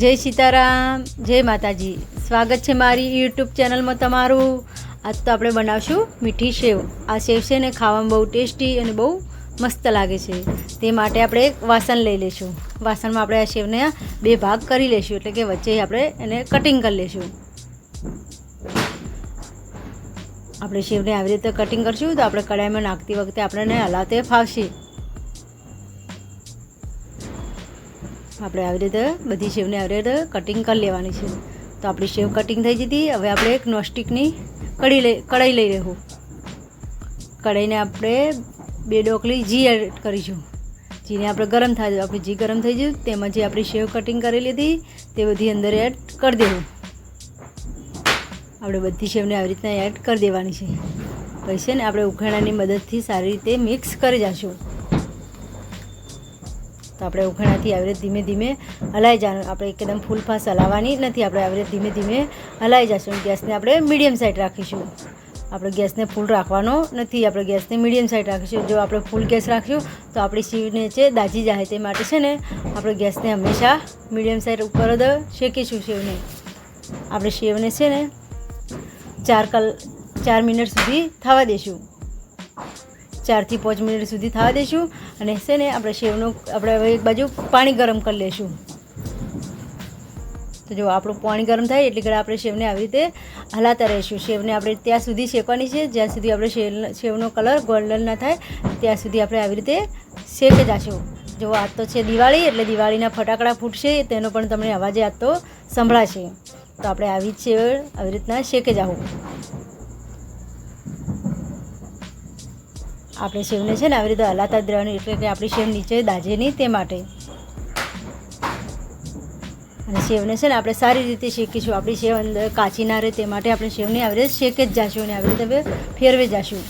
જય સીતારામ, જય માતાજી. સ્વાગત છે મારી યુટ્યુબ ચેનલમાં તમારું. આજ તો આપણે બનાવશું મીઠી સેવ. આ સેવ છે ને ખાવામાં બહુ ટેસ્ટી અને બહુ મસ્ત લાગે છે. તે માટે આપણે એક વાસણ લઈ લઈશું. વાસણમાં આપણે આ સેવને બે ભાગ કરી લઈશું, એટલે કે વચ્ચે આપણે એને કટિંગ કરી લઈશું. આપણે સેવને આવી રીતે કટિંગ કરશું તો આપણે કડાઈમાં નાખતી વખતે આપણને હલાતે ફાવશે. આપણે આવી રીતે બધી સેવને આવી રીતે કટિંગ કરી લેવાની છે. તો આપણી સેવ કટિંગ થઈ જતી, હવે આપણે એક નોસ્ટિકની કઢી લઈ, કઢાઈ લઈ લેવું. કઢાઈને આપણે બે ડોકલી જી એડ કરીશું. ઘીને આપણે ગરમ થાય આપણે જી ગરમ થઈ ગયું, તેમાં જે આપણી સેવ કટિંગ કરી લીધી તે બધી અંદર એડ કરી દેવું. આપણે બધી સેવને આવી રીતના એડ કરી દેવાની છે. પછી છે ને આપણે ઉખાણાની મદદથી સારી રીતે મિક્સ કરી જઈશું તો આપણે ઉઘાડાથી આવી રીતે ધીમે ધીમે હલાઈ જવાનું. આપણે એકદમ ફૂલ ફાસ્ટ હલાવવાની નથી. આપણે આવી રીતે ધીમે ધીમે હલાઈ જશું. ગેસને આપણે મીડિયમ સાઈડ રાખીશું. આપણે ગેસને ફૂલ રાખવાનો નથી. આપણે ગેસને મીડિયમ સાઈડ રાખીશું. જો આપણે ફૂલ ગેસ રાખીશું તો આપણી શીવને છે દાજી જાય તે માટે છે ને, આપણે ગેસને હંમેશા મીડિયમ સાઈડ ઉપર જ શેકીશું શેવને. આપણે સેવને છે ને, ચાર કલ, ચાર મિનિટ સુધી થવા દઈશું ચારથી પાંચ મિનિટ સુધી થવા દઈશું અને છે ને આપણે સેવનું આપણે હવે એક બાજુ પાણી ગરમ કરી લઈશું તો જો આપણું પાણી ગરમ થાય એટલે કે આપણે સેવને આવી રીતે હલાતા રહીશું. સેવને આપણે ત્યાં સુધી શેકવાની છે. જ્યાં સુધી આપણે સેવ સેવનો કલર ગોલ્ડન ના થાય, ત્યાં સુધી આપણે આવી રીતે શેકે જશું. જો આજ તો છે દિવાળી, એટલે દિવાળીના ફટાકડા ફૂટશે, તેનો પણ તમને અવાજે આજ તો સંભળાશે. તો આપણે આવી જ સેવ આવી રીતના શેકે જાવું આપણે સેવને છે ને, આવી રીતે હલાતા જ રહેવાની એટલે કે આપણી સેવ નીચે દાજે નહીં તે માટે. અને સેવને છે ને, આપણે સારી રીતે શેકીશું. આપણી સેવ અંદર કાચી ના રહે તે માટે આપણે સેવને આવી રીતે શેકે જ જાશું અને આવી રીતે ફેરવે જાશું.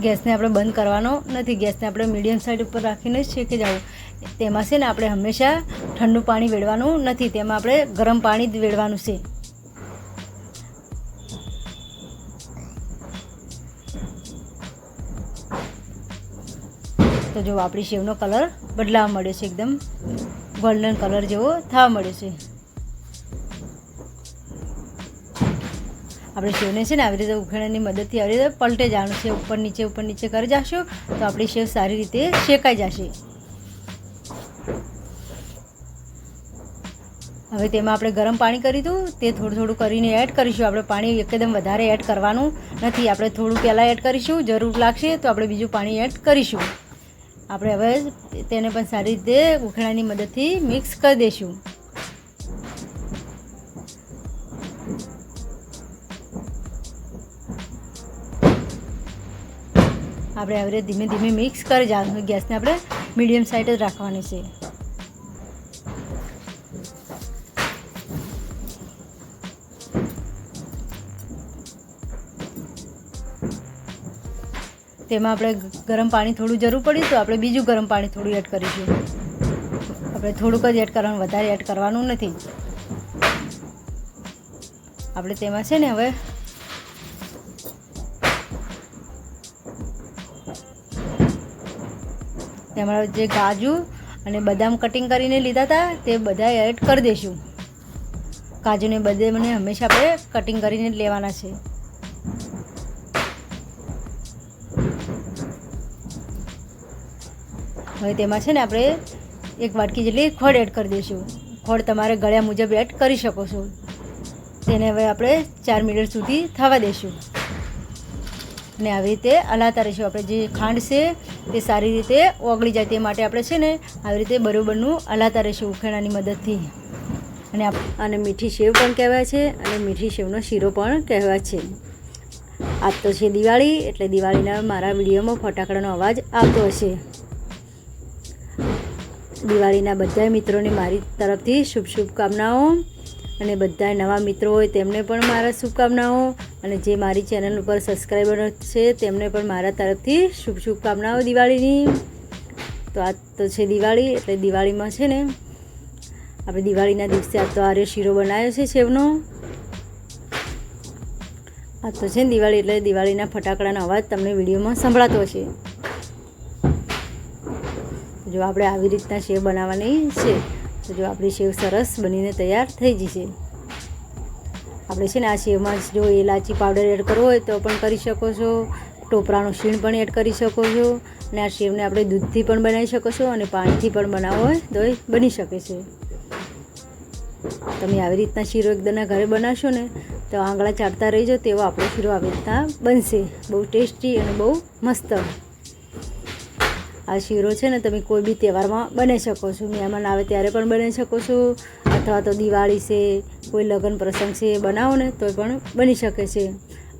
ગેસને આપણે બંધ કરવાનો નથી. ગેસને આપણે મીડિયમ સાઈડ ઉપર રાખીને જ શેકી જવું. તેમાં છે ને, આપણે હંમેશા ઠંડુ પાણી વેડવાનું નથી. તેમાં આપણે ગરમ પાણી જ વેડવાનું છે. તો જો આપણી સેવનો કલર બદલાવા મળ્યો છે એકદમ. ગોલ્ડન કલર જેવો થવા મળ્યો છે. આપણે સેવને છે ને આવી રીતે ઉખેણાની મદદથી આવી રીતે પલટે જવાનું છે, ઉપર નીચે ઉપર નીચે કરી જશું તો આપણી સેવ સારી રીતે શેકાઈ જશે. હવે તેમાં આપણે ગરમ પાણી કરી દઉં. તે થોડું થોડું કરીને એડ કરીશું. આપણે પાણી એકદમ વધારે એડ કરવાનું નથી. આપણે થોડું પહેલાં એડ કરીશું. જરૂર લાગશે તો આપણે બીજું પાણી એડ કરીશું. આપણે હવે તેને પણ સારી રીતે ઉખેણાની મદદથી મિક્સ કરી દઈશું આપણે હવે ધીમે ધીમે મિક્સ કરી જવાનું ગેસને આપણે મીડિયમ સાઈડ જ રાખવાની છે. તેમાં આપણે ગરમ પાણી થોડું જરૂર પડ્યું તો આપણે બીજું ગરમ પાણી થોડું એડ કરીશું. આપણે થોડુંક જ એડ કરવાનું, વધારે એડ કરવાનું નથી. આપણે તેમાં છે ને હવે તેમાં જે કાજુ અને બદામ કટિંગ કરીને લીધા હતા, તે બધા એડ કરી દઈશું. કાજુને બધે મને હંમેશા આપણે કટિંગ કરીને લેવાના છે. હવે તેમાં છે ને આપણે એક વાટકી જેટલી ખોળ એડ કરી દઈશું. ખોળ તમારે ગળ્યા મુજબ એડ કરી શકો છો. તેને હવે આપણે ચાર મિનિટ સુધી થવા દઈશું. અને આવી રીતે હલાતા રહીશું. આપણે જે ખાંડ છે તે સારી રીતે ઓગળી જાય તે માટે આપણે છે ને આવી રીતે બરોબરનું હલાતા રહીશું ઉખેણાની મદદથી. અને અને મીઠી સેવ પણ કહેવાય છે અને મીઠી સેવનો શીરો પણ કહેવાય છે. આજ તો છે દિવાળી, એટલે દિવાળીના મારા વિડીયોમાં ફટાકડાનો અવાજ આવતો હશે. દિવાળીના બધા મિત્રોને મારી તરફથી શુભ શુભકામનાઓ. અને બધા નવા મિત્રો હોય તેમને પણ મારા શુભકામનાઓ. અને જે મારી ચેનલ ઉપર સબસ્ક્રાઈબર છે તેમને પણ મારા તરફથી શુભ શુભકામનાઓ દિવાળીની. તો આ તો છે દિવાળી, એટલે દિવાળીમાં છે ને આપણે દિવાળીના દિવસે આ તો આર્ય શીરો બનાવ્યો છે સેવનો. આ તો છે ને દિવાળી, એટલે દિવાળીના ફટાકડાનો અવાજ તમને વિડીયોમાં સંભળાતો હશે. જો આપણે આવી રીતના સેવ બનાવવાની છે, તો જો આપણી સેવ સરસ બનીને તૈયાર થઈ જશે. આપણે છે ને આ સેવમાં જો એલાચી પાવડર એડ કરવો હોય તો પણ કરી શકો છો, ટોપરાનું શીણ પણ એડ કરી શકો છો અને આ સેવને આપણે દૂધથી પણ બનાવી શકો છો અને પાણીથી પણ બનાવવો હોય તો એ બની શકે છે. તમે આવી રીતના શીરો એકદમના ઘરે બનાવશો ને, તો આંગળા ચાટતા રહીજો તેવો આપણો શીરો આવી રીતના બનશે. બહુ ટેસ્ટી અને બહુ મસ્ત. આ શીરો છે ને તમે કોઈ બી તહેવારમાં બનાવી શકો છો. મહેમાન આવે ત્યારે પણ બનાવી શકો છો. અથવા તો દિવાળી છે, કોઈ લગ્ન પ્રસંગ છે એ બનાવો ને તો પણ બની શકે છે.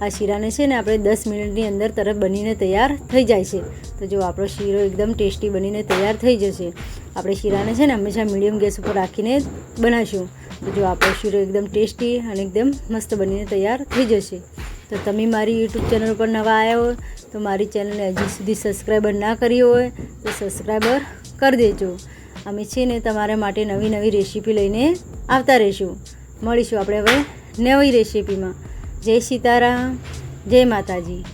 આ શીરાને છે ને આપણે દસ મિનિટની અંદર તરત બનીને તૈયાર થઈ જાય છે. તો જો આપણો શીરો એકદમ ટેસ્ટી બનીને તૈયાર થઈ જશે. આપણે શીરાને છે ને હંમેશા મીડિયમ ગેસ ઉપર રાખીને બનાવીશું. તો જો આપણો શીરો એકદમ ટેસ્ટી અને એકદમ મસ્ત બનીને તૈયાર થઈ જશે. તો તમે મારી યુટ્યુબ ચેનલ પર નવા આવ્યા તો મારી ચેનલને હજી સુધી સબસ્ક્રાઈબર ના કરી હોય, તો સબસ્ક્રાઈબર કરી દેજો. અમે છે ને તમારા માટે નવી નવી રેસીપી લઈને આવતા રહીશું. મળીશું આપણે હવે નવી રેસીપીમાં જય સીતારામ, જય માતાજી.